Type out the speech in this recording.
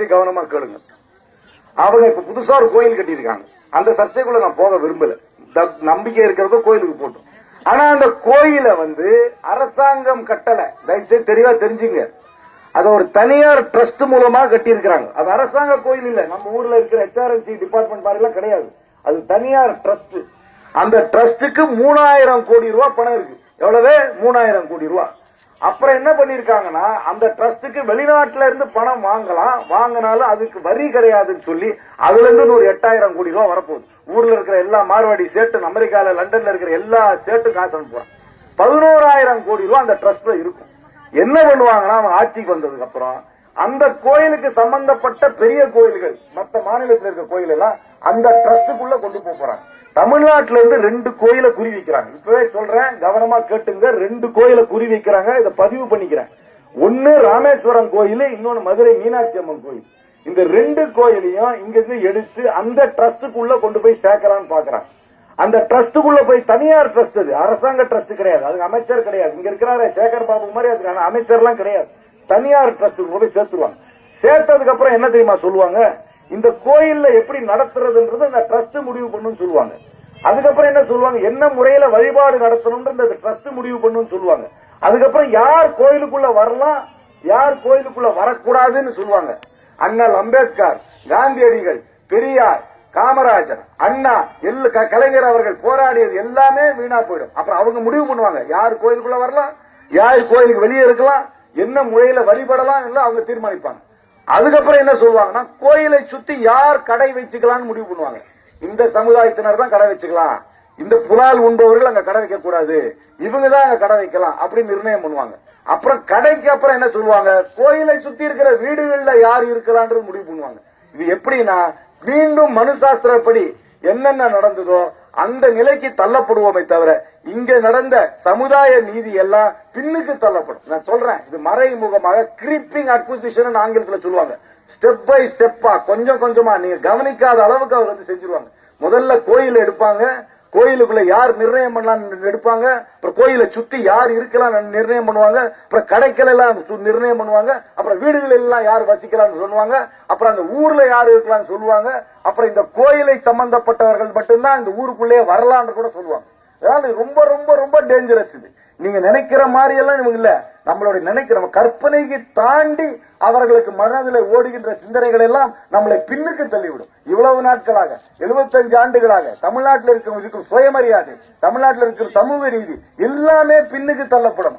கவனமா கேளுங்க. அவங்க இப்ப புதுசா ஒரு கோயில் கட்டியிருக்காங்க. அந்த சர்ச்சைக்குள்ள நான் போக விரும்பல. நம்பிக்கை இருக்கிறதோ கோயிலுக்கு போட்டோம் ஆனா அந்த கோயிலை வந்து அரசாங்கம் கட்டல. தயவுசெய்து தெளிவா தெரிஞ்சுங்க. அது ஒரு தனியார் ட்ரஸ்ட் மூலமா கட்டியிருக்கிறாங்க. அது அரசாங்க கோயில் இல்ல. நம்ம ஊர்ல இருக்கிற ஹெச்ஆர்என்சி டிபார்ட்மெண்ட் மாதிரி எல்லாம் கிடையாது. அது தனியார் ட்ரஸ்ட். அந்த ட்ரஸ்டுக்கு மூணாயிரம் கோடி ரூபாய் பணம் இருக்கு. எவ்வளவு? மூணாயிரம் கோடி ரூபாய் அப்புறம் என்ன பண்ணிருக்காங்கன்னா அந்த ட்ரஸ்டுக்கு வெளிநாட்டுல இருந்து பணம் வாங்கலாம். வாங்கினாலும் அதுக்கு வரி கிடையாதுன்னு சொல்லி அதுல இருந்து ஒரு எட்டாயிரம் கோடி ரூபாய் வரப்போகுது. ஊர்ல இருக்கிற எல்லா மார்வாடி சேட்டும் அமெரிக்கால லண்டன்ல இருக்கிற எல்லா சேட்டு காசு அனுப்புறான். பதினோராயிரம் கோடி ரூபாய் அந்த ட்ரஸ்ட்ல இருக்கும். என்ன பண்ணுவாங்கன்னா அவங்க ஆட்சிக்கு வந்ததுக்கு அப்புறம் அந்த கோயிலுக்கு சம்பந்தப்பட்ட பெரிய கோயில்கள் மத்த மாநிலத்தில் இருக்க கோயில் எல்லாம் அந்த ட்ரஸ்டுக்குள்ள கொண்டு போறாங்க. தமிழ்நாட்டில இருந்து ரெண்டு கோயிலை குறி வைக்கிறாங்க. இப்பவே சொல்றேன் கவனமா கேட்டுங்க. ரெண்டு கோயிலை குறி வைக்கிறாங்க. இதை பதிவு பண்ணிக்கிறேன். ஒன்னு ராமேஸ்வரம் கோயில் இன்னொன்னு மதுரை மீனாட்சி அம்மன் கோயில். இந்த ரெண்டு கோயிலையும் இங்க இருந்து எடுத்து அந்த ட்ரஸ்டுக்குள்ள கொண்டு போய் சேர்க்கலாம்னு பாக்குறாங்க. அந்த ட்ரஸ்டுக்குள்ள போய் தனியார் ட்ரஸ்ட் அது. அரசாங்க ட்ரஸ்ட் கிடையாது. அதுக்கு அமைச்சர் கிடையாது. இங்க இருக்கிறாரு சேகர் பாபு மாதிரி அதுக்கான அமைச்சர்லாம் கிடையாது. தனியார் ட்ரஸ்ட் கூட சேர்த்துருவாங்க. சேர்த்ததுக்கு அப்புறம் என்ன தெரியுமா சொல்லுவாங்க? இந்த கோயில்ல எப்படி நடத்துறதுன்றது அந்த ட்ரஸ்ட் முடிவு பண்ணுன்னு சொல்லுவாங்க. அதுக்கப்புறம் என்ன சொல்லுவாங்க? என்ன முறையில வழிபாடு நடத்தணும்ன்றது இந்த ட்ரஸ்ட் முடிவு பண்ணுன்னு சொல்லுவாங்க. அதுக்கப்புறம் யார் கோயிலுக்குள்ள வரலாம் யார் கோயிலுக்குள்ள வரக்கூடாதுன்னு சொல்லுவாங்க. அண்ணல் அம்பேத்கர் காந்தியடிகள் பெரியார் காமராஜர் அண்ணா எல்லா க- கலைஞர் அவர்கள் போராடியது எல்லாமே வீணா போயிடும். அப்புறம் அவங்க முடிவு பண்ணுவாங்க. யார் கோயிலுக்குள்ள வரலாம் யார் கோயிலுக்கு வெளியே இருக்கலாம் என்ன முறையில வழிபடலாம் எல்லாம் அவங்க தீர்மானிப்பாங்க. அதுக்கப்புறம் என்ன சொல்லுவாங்கன்னா கோயிலை சுத்தி யார் கடை வச்சுக்கலாம்னு முடிவு பண்ணுவாங்க. இந்த சமுதாயத்தினர் தான் கடை வச்சுக்கலாம். இந்த புலால் உண்பவர்கள் அங்க கடை வைக்க கூடாது இவங்க தான் அங்க கடை வைக்கலாம் அப்படின்னு நிர்ணயம் பண்ணுவாங்க. அப்புறம் கடைக்கு அப்புறம் என்ன சொல்லுவாங்க? கோயிலை சுத்தி இருக்கிற வீடுகள்ல யார் இருக்கலான்றது முடிவு பண்ணுவாங்க. இது எப்படின்னா மீண்டும் மனுசாஸ்திரப்படி என்னென்ன நடந்ததோ அந்த நிலைக்கு தள்ளப்படுவோமே தவிர இங்க நடந்த சமுதாய நீதி எல்லாம் பின்னுக்கு தள்ளப்படும். நான் சொல்றேன் இது மறைமுகமாக கிரீப்பிங் அக்விசிஷன் ஆங்கிலத்தில் சொல்லுவாங்க. ஸ்டெப் பை ஸ்டெப்பா கொஞ்சம் கொஞ்சமா நீங்க கவனிக்காத அளவுக்கு அவர் வந்து செஞ்சிருவாங்க. முதல்ல கோயில் எடுப்பாங்க கோயிலுக்குள்ள யார் நிர்ணயம் பண்ணலாம் எடுப்பாங்க அப்புறம் கோயிலை சுத்தி யார் இருக்கலாம் நிர்ணயம் பண்ணுவாங்க அப்புறம் கடைகள் எல்லாம் சு- நிர்ணயம் பண்ணுவாங்க அப்புறம் வீடுகள் எல்லாம் யார் வசிக்கலாம்னு சொல்லுவாங்க அப்புறம் அந்த ஊர்ல யார் இருக்கலாம்னு சொல்லுவாங்க அப்புறம் இந்த கோயிலை சம்பந்தப்பட்டவர்கள் மட்டும்தான் இந்த ஊருக்குள்ளேயே வரலாம்னு கூட சொல்லுவாங்க. அதனால ரொம்ப ரொம்ப ரொம்ப டேஞ்சரஸ் இது. நீங்க நினைக்கிற மாதிரி எல்லாம் இவங்க இல்ல. நம்மளுடைய நினைக்கிற கற்பனைக்கு தாண்டி அவர்களுக்கு மனதில் ஓடுகின்ற சிந்தனைகள் எல்லாம் நம்மளை பின்னுக்கு தள்ளிவிடும். இவ்வளவு நாட்களாக 75 ஆண்டுகளாக தமிழ்நாட்டில் இருக்கும் இருக்கும் சுயமரியாதை தமிழ்நாட்டில் இருக்கிற சமூக நீதி எல்லாமே பின்னுக்கு தள்ளப்படும்.